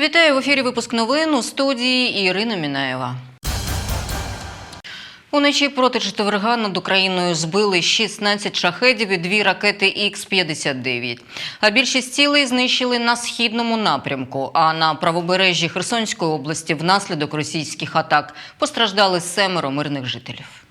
Вітаю в ефірі. Випуск новин у студії Ірина Мінаєва. Уночі проти четверга над Україною збили 16 шахедів і дві ракети Х-59. А більшість цілей знищили на східному напрямку. А на правобережжі Херсонської області внаслідок російських атак постраждали семеро мирних жителів.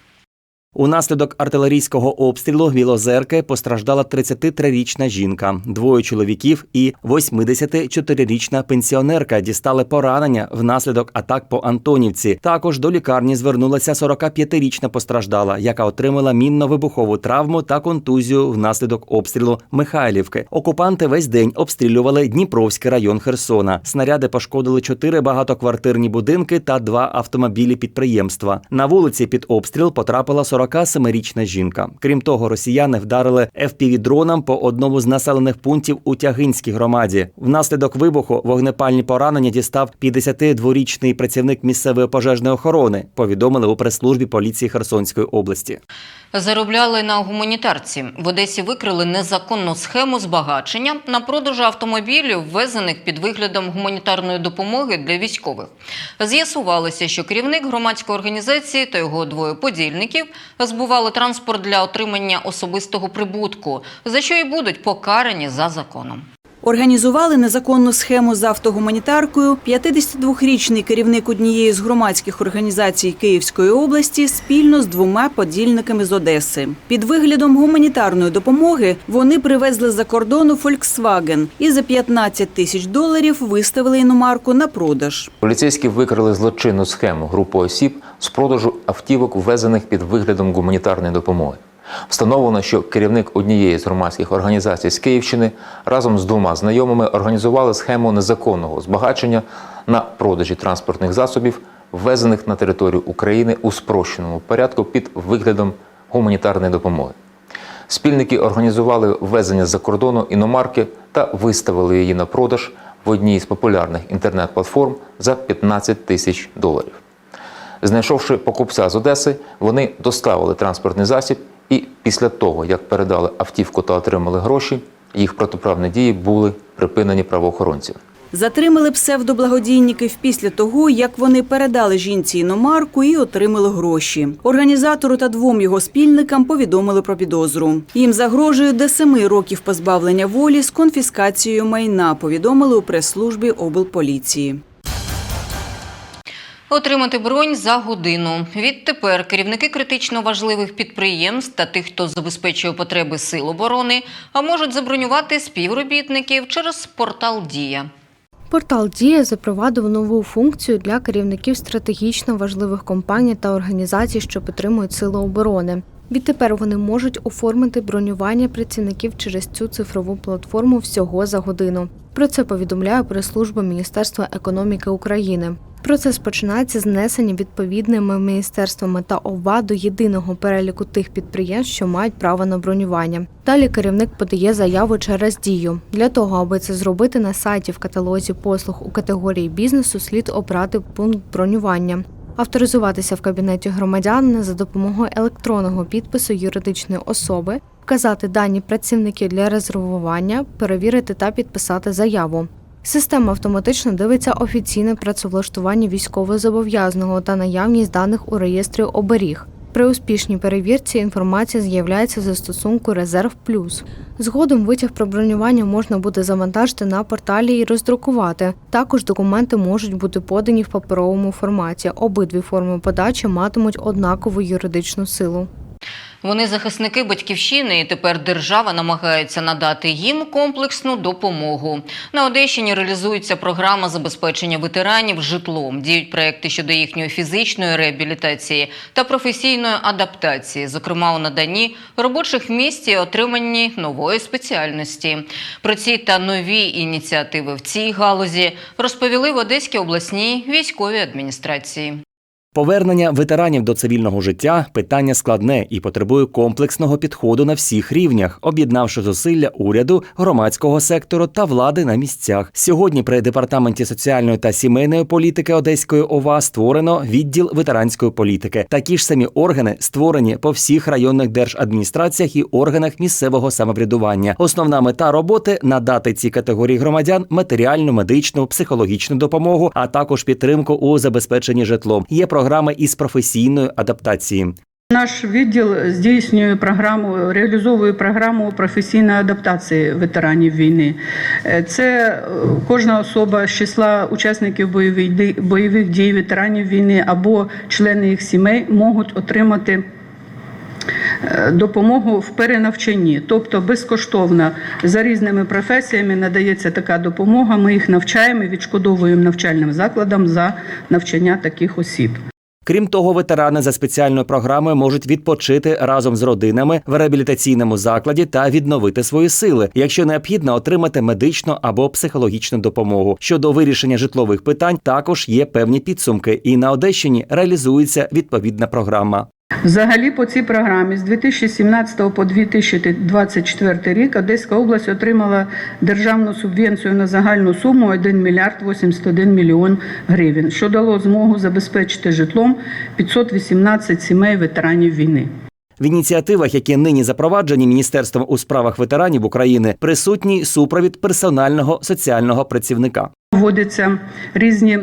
Унаслідок артилерійського обстрілу Білозерки постраждала 33-річна жінка, двоє чоловіків і 84-річна пенсіонерка дістали поранення внаслідок атак по Антонівці. Також до лікарні звернулася 45-річна постраждала, яка отримала мінно-вибухову травму та контузію внаслідок обстрілу Михайлівки. Окупанти весь день обстрілювали Дніпровський район Херсона. Снаряди пошкодили чотири багатоквартирні будинки та два автомобілі підприємства. На вулиці під обстріл потрапила 47-річна жінка. Крім того, росіяни вдарили FPV-дроном по одному з населених пунктів у Тягинській громаді. Внаслідок вибуху вогнепальні поранення дістав 52-річний працівник місцевої пожежної охорони. Повідомили у прес-службі поліції Херсонської області. Заробляли на гуманітарці. В Одесі викрили незаконну схему збагачення на продажу автомобілів, ввезених під виглядом гуманітарної допомоги для військових. З'ясувалося, що керівник громадської організації та його двоє подільників збували транспорт для отримання особистого прибутку, за що і будуть покарані за законом. Організували незаконну схему з автогуманітаркою 52-річний керівник однієї з громадських організацій Київської області спільно з двома подільниками з Одеси. Під виглядом гуманітарної допомоги вони привезли за кордону Volkswagen і за 15 тисяч доларів виставили іномарку на продаж. Поліцейські викрили злочинну схему групи осіб з продажу автівок, ввезених під виглядом гуманітарної допомоги. Встановлено, що керівник однієї з громадських організацій з Київщини разом з двома знайомими організували схему незаконного збагачення на продажі транспортних засобів, ввезених на територію України у спрощеному порядку під виглядом гуманітарної допомоги. Спільники організували ввезення з-за кордону іномарки та виставили її на продаж в одній з популярних інтернет-платформ за 15 тисяч доларів. Знайшовши покупця з Одеси, вони доставили транспортний засіб і після того, як передали автівку та отримали гроші, їх протиправні дії були припинені правоохоронцями. Затримали псевдоблагодійників після того, як вони передали жінці іномарку і отримали гроші. Організатору та двом його спільникам повідомили про підозру. Їм загрожує до семи років позбавлення волі з конфіскацією майна. Повідомили у прес-службі облполіції. Отримати бронь за годину. Відтепер керівники критично важливих підприємств та тих, хто забезпечує потреби сил оборони, а можуть забронювати співробітників через портал Дія. Портал Дія запровадив нову функцію для керівників стратегічно важливих компаній та організацій, що підтримують сили оборони. Відтепер вони можуть оформити бронювання працівників через цю цифрову платформу всього за годину. Про це повідомляє прес-служба Міністерства економіки України. Процес починається з внесення відповідними міністерствами та ОВА до єдиного переліку тих підприємств, що мають право на бронювання. Далі керівник подає заяву через дію. Для того, аби це зробити на сайті в каталозі послуг у категорії бізнесу, слід обрати пункт бронювання. Авторизуватися в кабінеті громадянина за допомогою електронного підпису юридичної особи, вказати дані працівників для резервування, перевірити та підписати заяву. Система автоматично дивиться офіційне працевлаштування військовозобов'язаного та наявність даних у реєстрі оберіг. При успішній перевірці інформація з'являється в застосунку Резерв Плюс. Згодом витяг про бронювання можна буде завантажити на порталі і роздрукувати. Також документи можуть бути подані в паперовому форматі. Обидві форми подачі матимуть однакову юридичну силу. Вони захисники батьківщини, і тепер держава намагається надати їм комплексну допомогу. На Одещині реалізується програма забезпечення ветеранів житлом. Діють проекти щодо їхньої фізичної реабілітації та професійної адаптації, зокрема у наданні робочих місць і отриманні нової спеціальності. Про ці та нові ініціативи в цій галузі розповіли в Одеській обласній військовій адміністрації. Повернення ветеранів до цивільного життя питання складне і потребує комплексного підходу на всіх рівнях, об'єднавши зусилля уряду, громадського сектору та влади на місцях. Сьогодні при департаменті соціальної та сімейної політики Одеської ОВА створено відділ ветеранської політики. Такі ж самі органи створені по всіх районних держадміністраціях і органах місцевого самоврядування. Основна мета роботи надати цій категорії громадян матеріальну, медичну, психологічну допомогу, а також підтримку у забезпеченні житлом. Є програми із професійної адаптації. Наш відділ здійснює програму, реалізовує програму професійної адаптації ветеранів війни. Е, Це е, кожна особа з числа учасників бойових дій, ветеранів війни або члени їх сімей можуть отримати. е, Допомогу в перенавчанні, тобто безкоштовно за різними професіями надається така допомога. Ми їх навчаємо, відшкодовуємо навчальним закладам за навчання таких осіб. Крім того, ветерани за спеціальною програмою можуть відпочити разом з родинами в реабілітаційному закладі та відновити свої сили, якщо необхідно отримати медичну або психологічну допомогу. Щодо вирішення житлових питань, також є певні підсумки, і на Одещині реалізується відповідна програма. Взагалі по цій програмі з 2017 по 2024 рік Одеська область отримала державну субвенцію на загальну суму 1 мільярд 81 мільйон гривень, що дало змогу забезпечити житлом 518 сімей ветеранів війни. В ініціативах, які нині запроваджені Міністерством у справах ветеранів України, присутній супровід персонального соціального працівника. Вводяться різні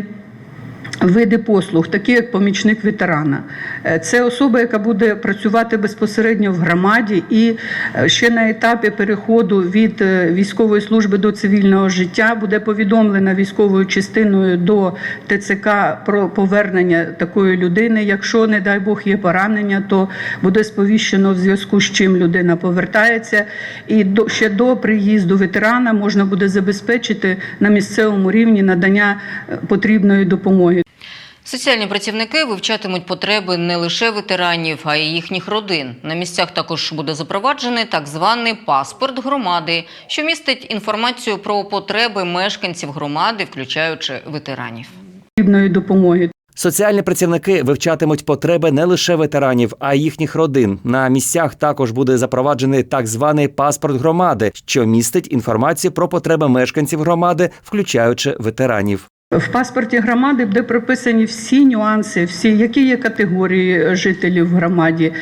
види послуг, такі як помічник ветерана. Е, Це особа, яка буде працювати безпосередньо в громаді і е, ще на етапі переходу від е, військової служби до цивільного життя буде повідомлена військовою частиною до ТЦК про повернення такої людини. Якщо, не дай Бог, є поранення, то буде сповіщено в зв'язку з чим людина повертається. І до, ще до приїзду ветерана можна буде забезпечити на місцевому рівні надання потрібної допомоги. Соціальні працівники вивчатимуть потреби не лише ветеранів, а й їхніх родин. На місцях також буде запроваджений так званий паспорт громади, що містить інформацію про потреби мешканців громади, включаючи ветеранів. Потрібної допомоги. Соціальні працівники вивчатимуть потреби не лише ветеранів, а й їхніх родин. На місцях також буде запроваджений так званий паспорт громади, що містить інформацію про потреби мешканців громади, включаючи ветеранів. В паспорті громади буде прописані всі нюанси, всі, які є категорії жителів в громаді,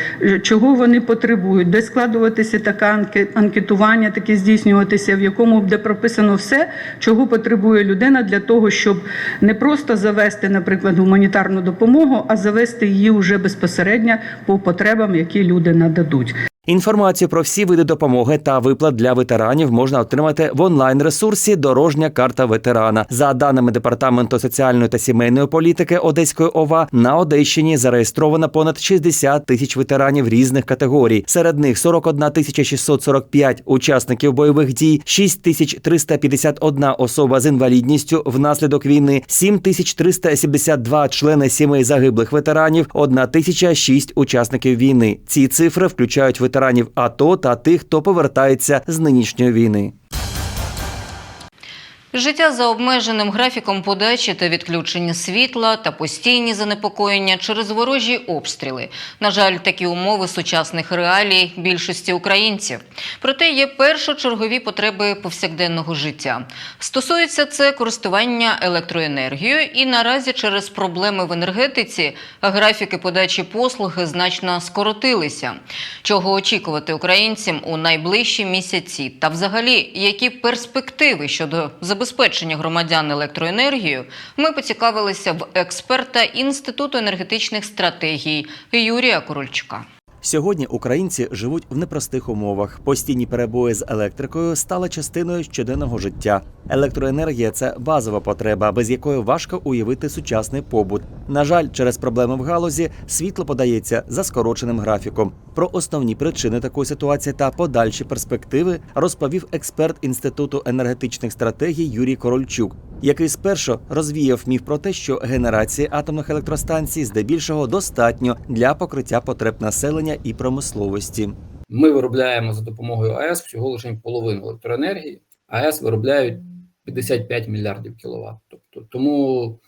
чого вони потребують, де складуватися таке анкетування, таке здійснюватися, в якому буде прописано все, чого потребує людина для того, щоб не просто завести, наприклад, гуманітарну допомогу, а завести її вже безпосередньо по потребам, які люди нададуть. Інформацію про всі види допомоги та виплат для ветеранів можна отримати в онлайн-ресурсі Дорожня карта ветерана. За даними департаменту соціальної та сімейної політики Одеської ОВА, на Одещині зареєстровано понад 60 тисяч ветеранів різних категорій. Серед них 41 тисяча 645 учасників бойових дій, 6 тисяч 351 особа з інвалідністю внаслідок війни, 7 тисяч 372 члени сімей загиблих ветеранів, 1 тисяча 6 учасників війни. Ці цифри включають ветеранів АТО та тих, хто повертається з нинішньої війни. Життя за обмеженим графіком подачі та відключення світла та постійні занепокоєння через ворожі обстріли. На жаль, такі умови сучасних реалій більшості українців. Проте є першочергові потреби повсякденного життя. Стосується це користування електроенергією, і наразі через проблеми в енергетиці графіки подачі послуги значно скоротилися. Чого очікувати українцям у найближчі місяці? Та взагалі, які перспективи щодо забезпечення громадян електроенергією, ми поцікавилися в експерта Інституту енергетичних стратегій Юрія Корольчука. Сьогодні українці живуть в непростих умовах. Постійні перебої з електрикою стали частиною щоденного життя. Електроенергія це базова потреба, без якої важко уявити сучасний побут. На жаль, через проблеми в галузі світло подається за скороченим графіком. Про основні причини такої ситуації та подальші перспективи розповів експерт інституту енергетичних стратегій Юрій Корольчук, який спершу розвіяв міф про те, що генерації атомних електростанцій здебільшого достатньо для покриття потреб населення і промисловості. Ми виробляємо за допомогою АЕС всього лише половину електроенергії. АЕС виробляють 55 мільярдів кіловат. Тобто, тому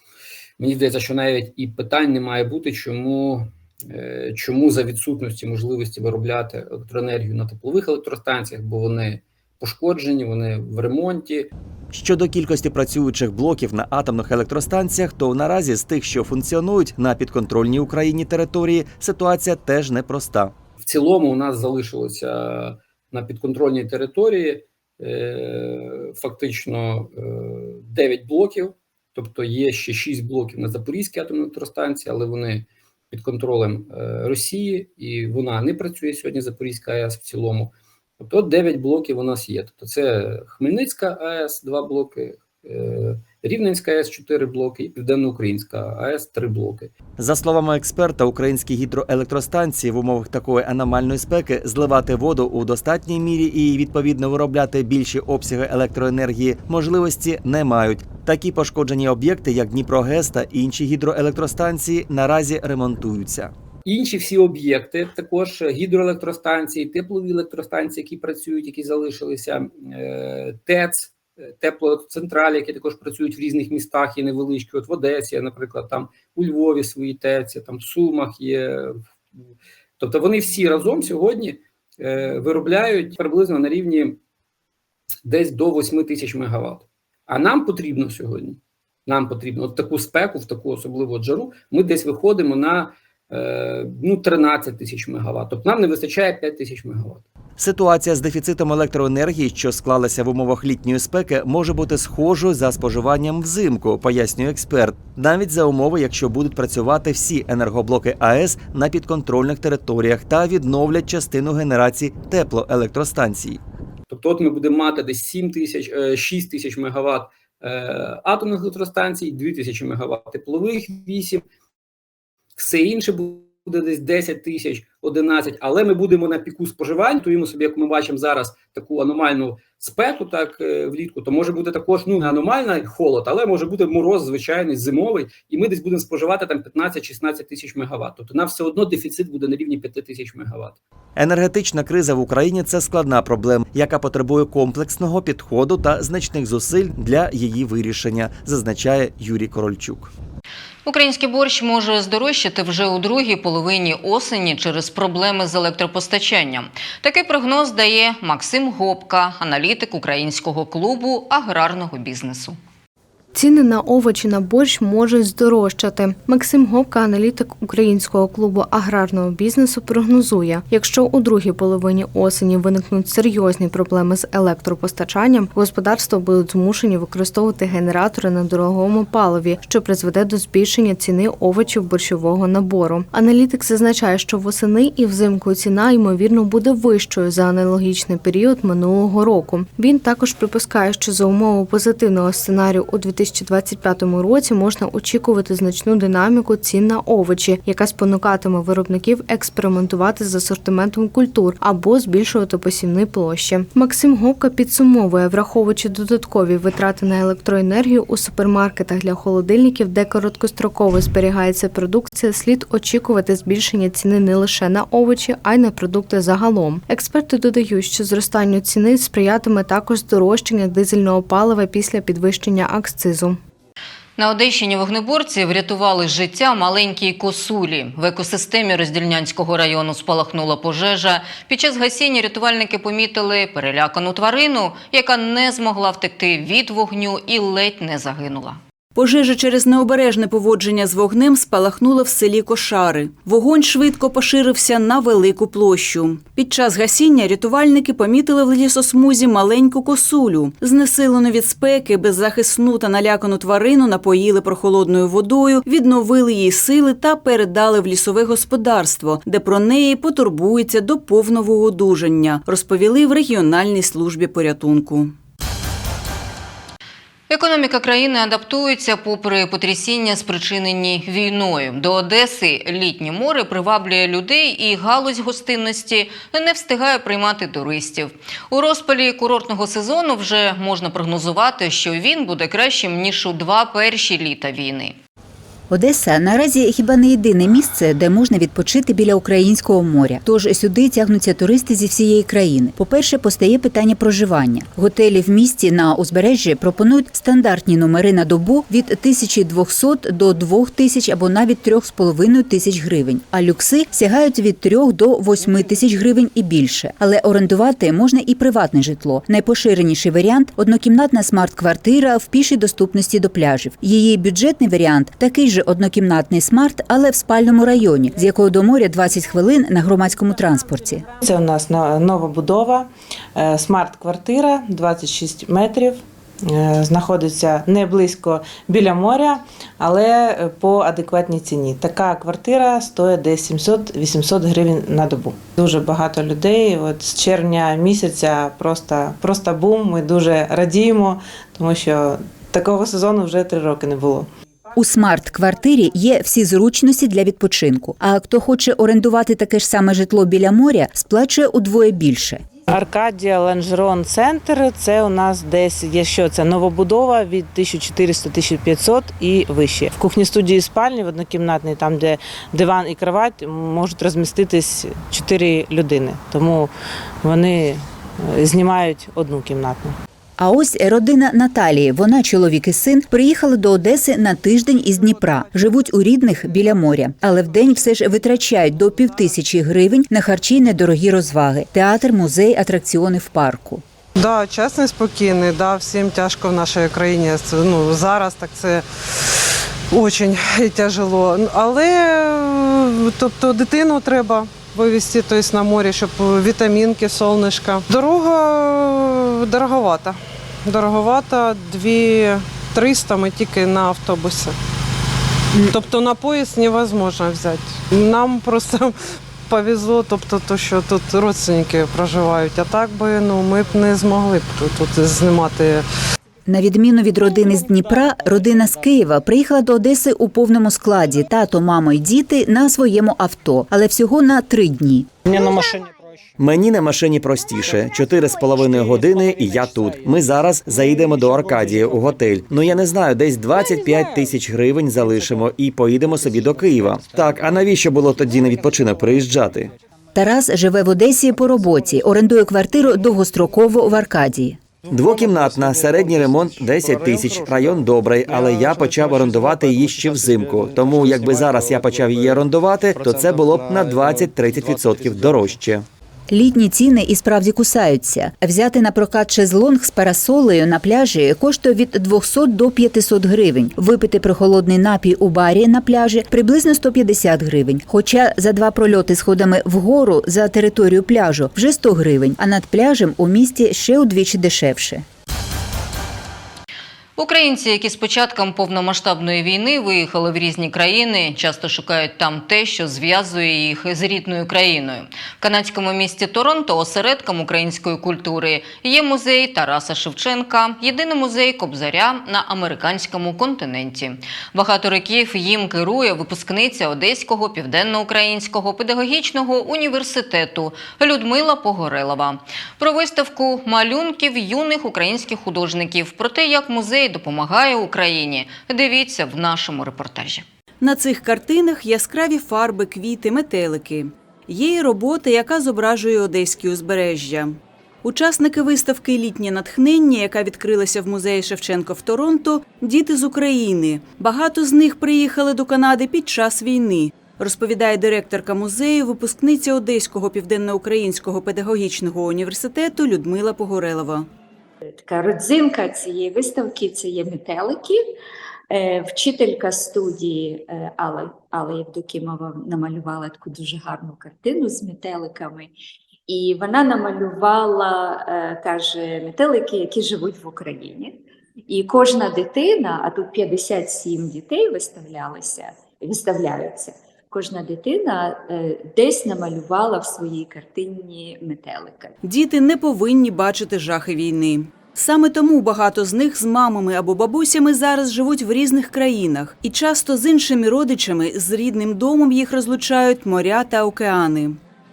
Мені здається, що навіть і питань не має бути, чому, е, чому за відсутності можливості виробляти електроенергію на теплових електростанціях, бо вони пошкоджені, вони в ремонті. Щодо кількості працюючих блоків на атомних електростанціях, то наразі з тих, що функціонують на підконтрольній Україні території, ситуація теж непроста. В цілому у нас залишилося на підконтрольній території е, фактично е, 9 блоків, тобто є ще 6 блоків на Запорізькій атомній електростанції, але вони під контролем е, Росії, і вона не працює сьогодні Запорізька АЕС в цілому. Тобто 9 блоків у нас є. Тобто це Хмельницька АЕС, 2 блоки, е, Рівненська АЕС 4 блоки і Південноукраїнська АЕС 3 блоки. За словами експерта, українські гідроелектростанції в умовах такої аномальної спеки зливати воду у достатній мірі і відповідно виробляти більші обсяги електроенергії можливості не мають. Такі пошкоджені об'єкти, як Дніпрогес та інші гідроелектростанції, наразі ремонтуються. Інші всі об'єкти, також гідроелектростанції, теплові електростанції, які працюють, які залишилися, е, ТЕЦ, е, теплоцентралі, які також працюють в різних містах, є невеличкі. От в Одесі, наприклад, там у Львові свої ТЕЦ, там в Сумах є. Тобто вони всі разом сьогодні е, виробляють приблизно на рівні десь до 8 тисяч мегаватт. А нам потрібно сьогодні. Нам потрібно от таку спеку, в таку особливу жару. Ми десь виходимо на ну 13 тисяч мегаватт. Тобто нам не вистачає 5 тисяч мегаватт. Ситуація з дефіцитом електроенергії, що склалася в умовах літньої спеки, може бути схожою за споживанням взимку, пояснює експерт. Навіть за умови, якщо будуть працювати всі енергоблоки АЕС на підконтрольних територіях та відновлять частину генерації теплоелектростанцій. Тобто, от ми будемо мати десь 7 тисяч, е, 6 тисяч мегаватт е, атомних електростанцій, 2 тисячі мегаватт теплових, 8. Все інше буде десь 10 тисяч, 11, але ми будемо на піку споживання, туємо собі, як ми бачимо зараз, таку аномальну спеку, так е, влітку, то може бути також ну не аномальний холод, але може бути мороз звичайний зимовий, і ми десь будемо споживати там 15-16 тисяч мегаватт. Тобто нам все одно дефіцит буде на рівні 5 тисяч мегаватт. Енергетична криза в Україні це складна проблема, яка потребує комплексного підходу та значних зусиль для її вирішення, зазначає Юрій Корольчук. Український борщ може здорожчати вже у другій половині осені через проблеми з електропостачанням. Такий прогноз дає Максим Гопка, аналітик українського клубу аграрного бізнесу. Ціни на овочі на борщ можуть здорожчати. Максим Гопка, аналітик українського клубу аграрного бізнесу, прогнозує, якщо у другій половині осені виникнуть серйозні проблеми з електропостачанням, господарства будуть змушені використовувати генератори на дорогому паливі, що призведе до збільшення ціни овочів борщового набору. Аналітик зазначає, що восени і взимку ціна ймовірно буде вищою за аналогічний період минулого року. Він також припускає, що за умови позитивного сценарію у 2025 році можна очікувати значну динаміку цін на овочі, яка спонукатиме виробників експериментувати з асортиментом культур або збільшувати посівні площі. Максим Гопка підсумовує, враховуючи додаткові витрати на електроенергію у супермаркетах для холодильників, де короткостроково зберігається продукція, слід очікувати збільшення ціни не лише на овочі, а й на продукти загалом. Експерти додають, що зростанню ціни сприятиме також здорожчання дизельного палива після підвищення акцизу. На Одещині вогнеборці врятували життя маленькій косулі. В екосистемі Роздільнянського району спалахнула пожежа. Під час гасіння рятувальники помітили перелякану тварину, яка не змогла втекти від вогню і ледь не загинула. Пожежа через необережне поводження з вогнем спалахнула в селі Кошари. Вогонь швидко поширився на велику площу. Під час гасіння рятувальники помітили в лісосмузі маленьку косулю. Знесилену від спеки, беззахисну та налякану тварину напоїли прохолодною водою, відновили їй сили та передали в лісове господарство, де про неї потурбуються до повного одужання, розповіли в регіональній службі порятунку. Економіка країни адаптується попри потрясіння, спричинені війною. До Одеси літнє море приваблює людей, і галузь гостинності не встигає приймати туристів. У розпалі курортного сезону вже можна прогнозувати, що він буде кращим ніж у два перші літа війни. Одеса наразі хіба не єдине місце, де можна відпочити біля українського моря. Тож сюди тягнуться туристи зі всієї країни. По-перше, постає питання проживання. Готелі в місті на узбережжі пропонують стандартні номери на добу від 1200 до 2000 або навіть 3,5 тисяч гривень. А люкси сягають від 3 до 8 тисяч гривень і більше. Але орендувати можна і приватне житло. Найпоширеніший варіант однокімнатна смарт-квартира в пішій доступності до пляжів. Її бюджетний варіант такий же однокімнатний смарт, але в спальному районі, з якого до моря 20 хвилин на громадському транспорті. Це у нас на- нова будова, е, смарт-квартира, 26 метрів. е, Знаходиться не близько біля моря, але е, по адекватній ціні. Така квартира стоїть десь 700-800 гривень на добу. Дуже багато людей. От з червня місяця просто, просто бум. Ми дуже радіємо, тому що такого сезону вже три роки не було. У смарт-квартирі є всі зручності для відпочинку. А хто хоче орендувати таке ж саме житло біля моря, сплачує удвоє більше. Аркадія Ланжерон Центр це у нас десь є що це новобудова від 1400-1500 і вище. В кухні студії спальні в однокімнатній, там де диван і кровать, можуть розміститись 4 людини. Тому вони е, знімають одну кімнатну. А ось родина Наталії. Вона, чоловік і син, приїхали до Одеси на тиждень із Дніпра. Живуть у рідних біля моря, але вдень все ж витрачають до півтисячі гривень на харчі недорогі розваги, театр, музей, атракціони в парку. Да, чесний, спокійний, да, всім тяжко в нашій країні. Ну, зараз так це дуже тяжело. Але тобто дитину треба вивезти тобто, на морі, щоб вітамінки, сонечка. Дорога е, дороговата. Дороговата 2300 ми тільки на автобусі. Тобто на поїзд невозможно взяти. Нам просто повезло, тобто, то, що тут родственники проживають, а так би ну, ми б не змогли б тут, тут знімати На відміну від родини з Дніпра, родина з Києва приїхала до Одеси у повному складі. Тато, мама й діти на своєму авто, але всього на три дні. Мені на машині Мені на машині простіше. Чотири з половиною години, і я тут. Ми зараз заїдемо до Аркадії у готель. Ну я не знаю, десь 25 тисяч гривень залишимо і поїдемо собі до Києва. Так, а навіщо було тоді на відпочинок приїжджати? Тарас живе в Одесі по роботі, орендує квартиру довгостроково в Аркадії. Двокімнатна, середній ремонт 10 тисяч. Район добрий, але я почав орендувати її ще взимку. Тому якби зараз я почав її орендувати, то це було б на 20-30% дорожче. Літні ціни і справді кусаються. Взяти на прокат шезлонг з парасолею на пляжі коштує від 200 до 500 гривень. Випити прохолодний напій у барі на пляжі приблизно 150 гривень. Хоча за два прольоти сходами вгору за територію пляжу вже 100 гривень, а над пляжем у місті ще удвічі дешевше. Українці, які з початком повномасштабної війни виїхали в різні країни, часто шукають там те, що зв'язує їх з рідною країною. В канадському місті Торонто осередком української культури є музей Тараса Шевченка, єдиний музей Кобзаря на американському континенті. Багато років їм керує випускниця Одеського південноукраїнського педагогічного університету Людмила Погорелова. Про виставку малюнків юних українських художників про те, як музей допомагає Україні. Дивіться в нашому репортажі. На цих картинах яскраві фарби, квіти, метелики. Є й робота, яка зображує одеські узбережжя. Учасники виставки Літнє натхнення, яка відкрилася в музеї Шевченко в Торонто, діти з України. Багато з них приїхали до Канади під час війни. Розповідає директорка музею, випускниця Одеського південноукраїнського педагогічного університету Людмила Погорелова. Така родзинка цієї виставки це є метелики. Е, Вчителька студії е, Алла, Алла Євдокімова намалювала таку дуже гарну картину з метеликами. І вона намалювала, е, каже, метелики, які живуть в Україні. І кожна дитина, а тут 57 дітей виставлялися, виставляються. Кожна дитина е, десь намалювала в своїй картині метелика. Діти не повинні бачити жахи війни. Саме тому багато з них з мамами або бабусями зараз живуть в різних країнах, і часто з іншими родичами з рідним домом їх розлучають моря та океани.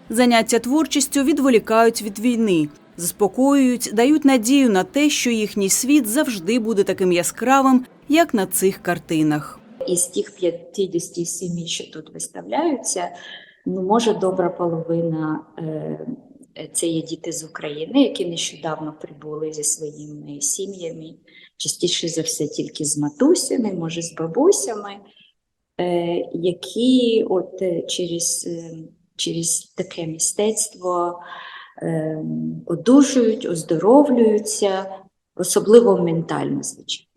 Заняття творчістю відволікають від війни, заспокоюють, дають надію на те, що їхній світ завжди буде таким яскравим, як на цих картинах. Із тих 57, що тут виставляються, ну, може, добра половина е, це є діти з України, які нещодавно прибули зі своїми сім'ями, частіше за все тільки з матусями, може, з бабусями, е, які от е, через, через таке мистецтво одужують, оздоровлюються, особливо ментально, звичайно.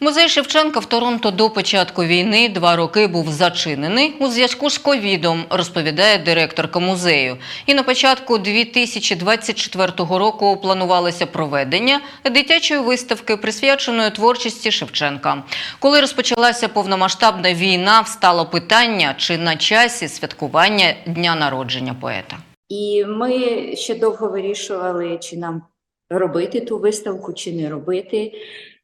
Музей Шевченка в Торонто до початку війни два роки був зачинений у зв'язку з ковідом, розповідає директорка музею. І на початку 2024 року планувалося проведення дитячої виставки, присвяченої творчості Шевченка. Коли розпочалася повномасштабна війна, встало питання, чи на часі святкування дня народження поета. І ми ще довго вирішували, чи нам робити ту виставку, чи не робити.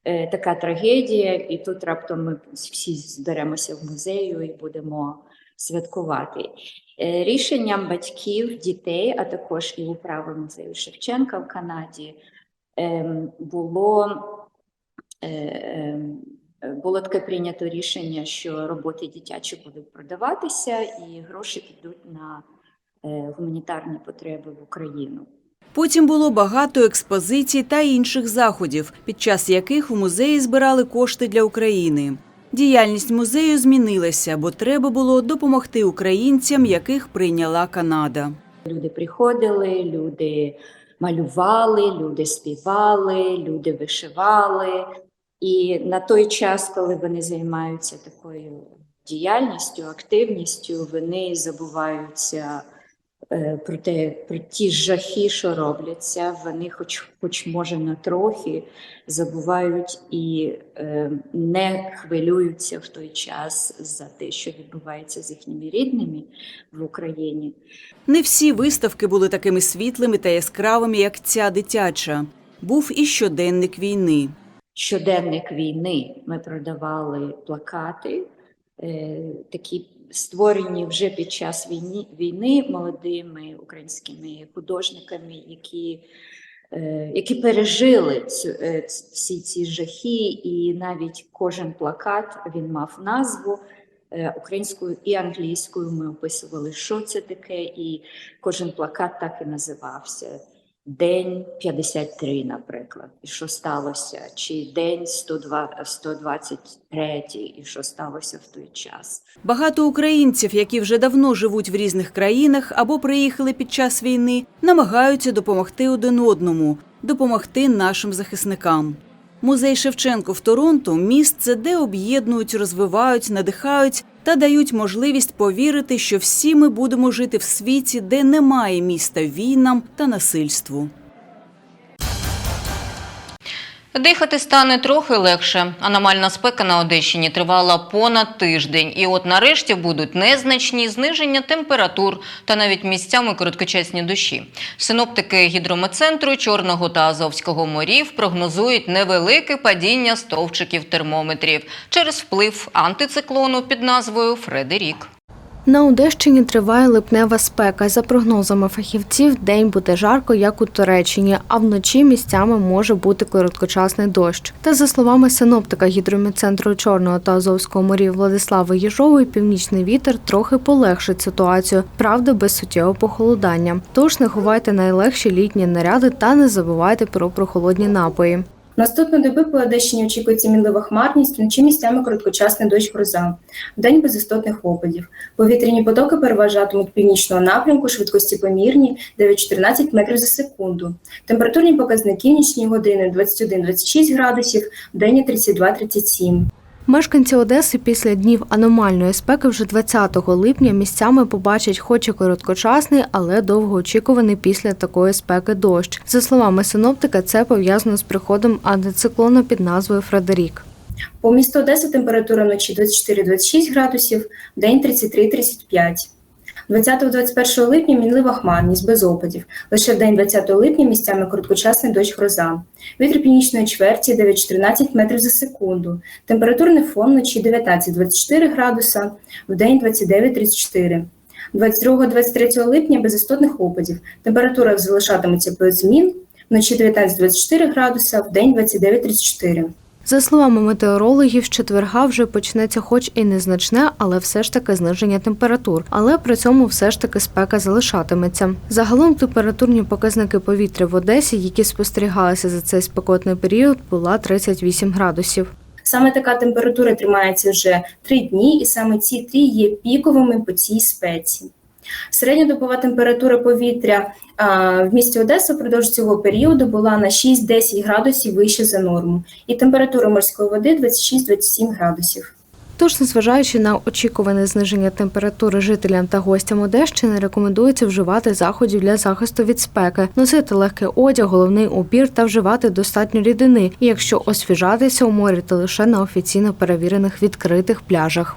Е, Така трагедія, і тут раптом ми всі зберемося в музею і будемо святкувати. Е, Рішенням батьків, дітей, а також і управи музею Шевченка в Канаді ем, було, е, ем, було таке прийнято рішення, що роботи дитячі будуть продаватися, і гроші підуть на гуманітарні потреби в Україну. Потім було багато експозицій та інших заходів, під час яких у музеї збирали кошти для України. Діяльність музею змінилася, бо треба було допомогти українцям, яких прийняла Канада. Люди приходили, люди малювали, люди співали, люди вишивали. І на той час, коли вони займаються такою діяльністю, активністю, вони забуваються про те, про ті жахи, що робляться. Вони, хоч, хоч може на трохи, забувають і е, не хвилюються в той час за те, що відбувається з їхніми рідними в Україні. Не всі виставки були такими світлими та яскравими, як ця дитяча. Був і щоденник війни. щоденник війни ми продавали плакати, е, такі створені вже під час війни, війни молодими українськими художниками, які, е, які пережили цю, е, всі ці жахи, і навіть кожен плакат він мав назву. е, Українською і англійською ми описували, що це таке, і кожен плакат так і називався. День 53, наприклад, і що сталося, чи день 102, 123, і що сталося в той час. Багато українців, які вже давно живуть в різних країнах або приїхали під час війни, намагаються допомогти один одному, допомогти нашим захисникам. Музей Шевченко в Торонто місце, де об'єднують, розвивають, надихають та дають можливість повірити, що всі ми будемо жити в світі, де немає міста війнам та насильству. Дихати стане трохи легше. Аномальна спека на Одещині тривала понад тиждень. І от нарешті будуть незначні зниження температур та навіть місцями короткочасні дощі. Синоптики гідрометцентру Чорного та Азовського морів прогнозують невелике падіння стовпчиків термометрів через вплив антициклону під назвою Фредерік. На Одещині триває липнева спека. За прогнозами фахівців, день буде жарко, як у Туреччині, а вночі місцями може бути короткочасний дощ. Та за словами синоптика гідромедцентру Чорного та Азовського морів Владислави Єжової, північний вітер трохи полегшить ситуацію, правда, без суттєвого похолодання. Тож не ховайте найлегші літні наряди та не забувайте про прохолодні напої. Наступної доби по Одещині очікується мінлива хмарність, вночі місцями короткочасний дощ гроза. Вдень без істотних опадів. Повітряні потоки переважатимуть північного напрямку, швидкості помірні 9-14 метрів за секунду. Температурні показники нічні години 21-26 градусів, вдень 32-37. Мешканці Одеси після днів аномальної спеки вже 20 липня місцями побачать хоч і короткочасний, але довгоочікуваний після такої спеки дощ. За словами синоптика, це пов'язано з приходом антициклону під назвою Фредерік. По місту Одеса температура вночі 24-26 градусів, день 33-35. 20-21 липня мінлива хмарність без опадів. Лише в день 20 липня місцями короткочасний дощ гроза. Вітер північної чверті 9-14 метрів за секунду. Температурний фон вночі 19-24 градуса, в день 29-34. 22-23 липня без істотних опадів. Температура залишатиметься без змін. Вночі 19-24 градуса, в день 29-34. За словами метеорологів, з четверга вже почнеться хоч і незначне, але все ж таки зниження температур. Але при цьому все ж таки спека залишатиметься. Загалом температурні показники повітря в Одесі, які спостерігалися за цей спекотний період, була 38 градусів. Саме така температура тримається вже три дні, і саме ці три є піковими по цій спеці. Середньодобова температура повітря в місті Одеса впродовж цього періоду була на 6-10 градусів вище за норму, і температура морської води 26-27 градусів. Тож, незважаючи на очікуване зниження температури жителям та гостям Одещини, рекомендується вживати заходів для захисту від спеки, носити легкий одяг, головний убір та вживати достатньо рідини. Якщо освіжатися у морі, то лише на офіційно перевірених відкритих пляжах.